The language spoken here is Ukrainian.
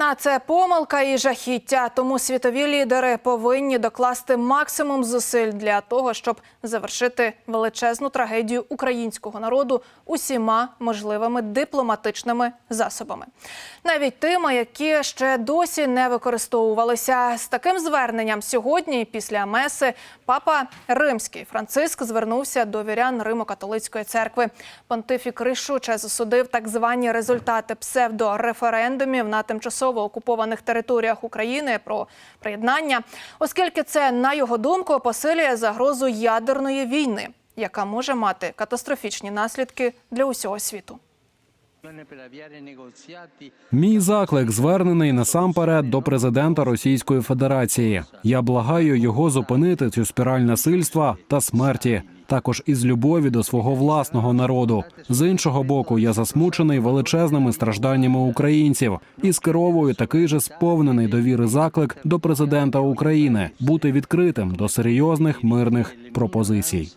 Війна це помилка і жахіття. Тому світові лідери повинні докласти максимум зусиль для того, щоб завершити величезну трагедію українського народу усіма можливими дипломатичними засобами, навіть тими, які ще досі не використовувалися. З таким зверненням сьогодні, після меси, папа Римський Франциск звернувся до вірян Римо-католицької церкви. Понтифік рішуче засудив так звані результати псевдореферендумів на тимчасово окупованих територіях України про приєднання, оскільки це, на його думку, посилює загрозу ядерної війни, яка може мати катастрофічні наслідки для усього світу. Мій заклик звернений насамперед до президента Російської Федерації. Я благаю його зупинити цю спіраль насильства та смерті, також із любові до свого власного народу. З іншого боку, я засмучений величезними стражданнями українців і скеровую такий же сповнений довіри заклик до президента України бути відкритим до серйозних мирних пропозицій.